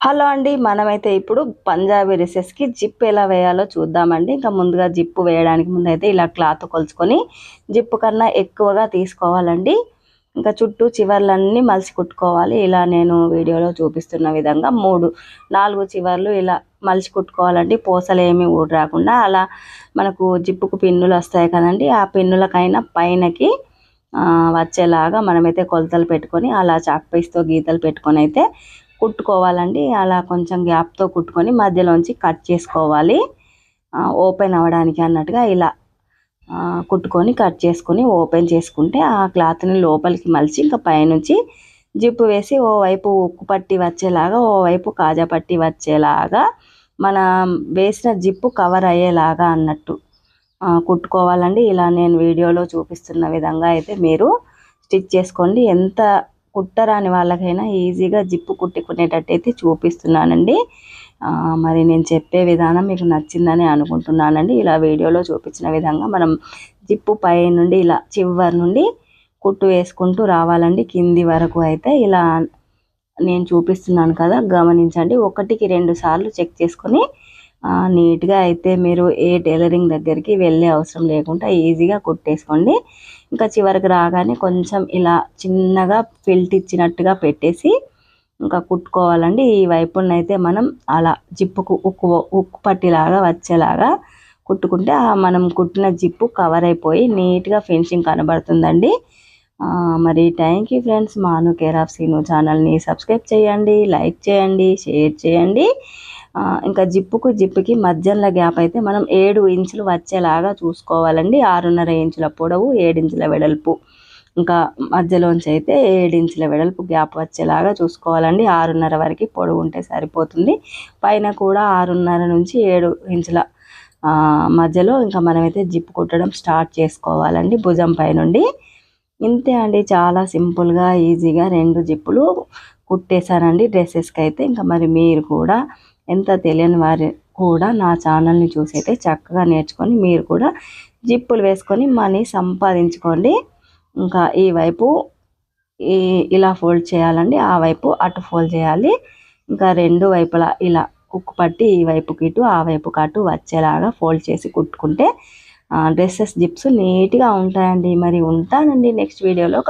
Hello అండి మనమైతే ఇప్పుడు పంజాబీ రిసెస్కి జిప్ ఎలా వేయాలో చూద్దామండి. ఇంకా ముందుగా జిప్పు వేయడానికి ముందు అయితే ఇలా క్లాత్ కొలుచుకొని జిప్పు కన్నా ఎక్కువగా తీసుకోవాలండి. ఇంకా చుట్టూ చివర్లన్నీ మలిసి కుట్టుకోవాలి ఇలా నేను వీడియోలో చూపిస్తున్న విధంగా మూడు నాలుగు చివర్లు ఇలా మలిసి కుట్టుకోవాలండి పూసలు ఏమి ఊడి రాకుండా అలా మనకు జిప్పుకు పిన్నులు వస్తాయి కదండి ఆ పిన్నులకైనా పైనకి వచ్చేలాగా మనమైతే కొలతలు పెట్టుకొని అలా చాక్ పీస్తో గీతలు పెట్టుకొని అయితే కుట్టుకోవాలండి. అలా కొంచెం గ్యాప్తో కుట్టుకొని మధ్యలోంచి కట్ చేసుకోవాలి. ఓపెన్ అవ్వడానికి అన్నట్టుగా ఇలా కుట్టుకొని కట్ చేసుకొని ఓపెన్ చేసుకుంటే ఆ క్లాత్ని లోపలికి మలిచి ఇంకా పైనుంచి జిప్పు వేసి ఓవైపు ఉక్కు పట్టి వచ్చేలాగా ఓవైపు కాజా పట్టి వచ్చేలాగా మనం వేసిన జిప్పు కవర్ అయ్యేలాగా అన్నట్టు కుట్టుకోవాలండి. ఇలా నేను వీడియోలో చూపిస్తున్న విధంగా అయితే మీరు స్టిచ్ చేసుకోండి. ఎంత కుట్టరాని వాళ్ళకైనా ఈజీగా జిప్పు కుట్టుకునేటట్టు అయితే చూపిస్తున్నానండి. మరి నేను చెప్పే విధానం మీకు నచ్చిందని అనుకుంటున్నానండి. ఇలా వీడియోలో చూపించిన విధంగా మనం జిప్పు పై నుండి ఇలా చివరి నుండి కుట్టు వేసుకుంటూ రావాలండి. కింది వరకు అయితే ఇలా నేను చూపిస్తున్నాను కదా గమనించండి. ఒకటికి రెండు సార్లు చెక్ చేసుకొని నీట్గా అయితే మీరు ఏ టైలరింగ్ దగ్గరికి వెళ్ళే అవసరం లేకుండా ఈజీగా కుట్టేసుకోండి. ఇంకా చివరికి రాగానే కొంచెం ఇలా చిన్నగా ఫిల్ట్ ఇచ్చినట్టుగా పెట్టేసి ఇంకా కుట్టుకోవాలండి. ఈ వైపునైతే మనం అలా జిప్పుకు ఉక్కు ఉక్కు పట్టిలాగా వచ్చేలాగా కుట్టుకుంటే మనం కుట్టిన జిప్పు కవర్ అయిపోయి నీట్గా ఫినిషింగ్ కనబడుతుందండి. మరి thank you friends Manu care of Seenu ఛానల్ని సబ్స్క్రైబ్ చేయండి లైక్ చేయండి షేర్ చేయండి. ఇంకా జిప్పుకు జిప్పుకి మధ్యలో గ్యాప్ అయితే మనం ఏడు ఇంచులు వచ్చేలాగా చూసుకోవాలండి. ఆరున్నర ఇంచుల పొడవు ఏడించుల వెడల్పు. ఇంకా మధ్యలోంచి అయితే ఏడించుల వెడల్పు గ్యాప్ వచ్చేలాగా చూసుకోవాలండి. ఆరున్నర వరకు పొడవు ఉంటే సరిపోతుంది. పైన కూడా ఆరున్నర నుంచి ఏడు ఇంచుల మధ్యలో ఇంకా మనమైతే జిప్పు కుట్టడం స్టార్ట్ చేసుకోవాలండి భుజం పైనుండి. ఇంతే అండి చాలా సింపుల్గా ఈజీగా రెండు జిప్పులు కుట్టేశానండి డ్రెస్సెస్కి అయితే ఇంకా మరి మీరు కూడా ఎంత తెలియని వారు కూడా నా ఛానల్ని చూసి అయితే చక్కగా నేర్చుకొని మీరు కూడా జిప్పులు వేసుకొని మనీ సంపాదించుకోండి. ఇంకా ఈ వైపు ఈ ఇలా ఫోల్డ్ చేయాలండి ఆ వైపు అటు ఫోల్డ్ చేయాలి. ఇంకా రెండు వైపులా ఇలా కుక్కు పట్టి ఈ వైపుకి ఇటు ఆ వైపుకి అటు వచ్చేలాగా ఫోల్డ్ చేసి కుట్టుకుంటే డ్రెస్సెస్ జిప్స్ నీట్గా ఉంటాయండి. మరి ఉంటానండి నెక్స్ట్ వీడియోలో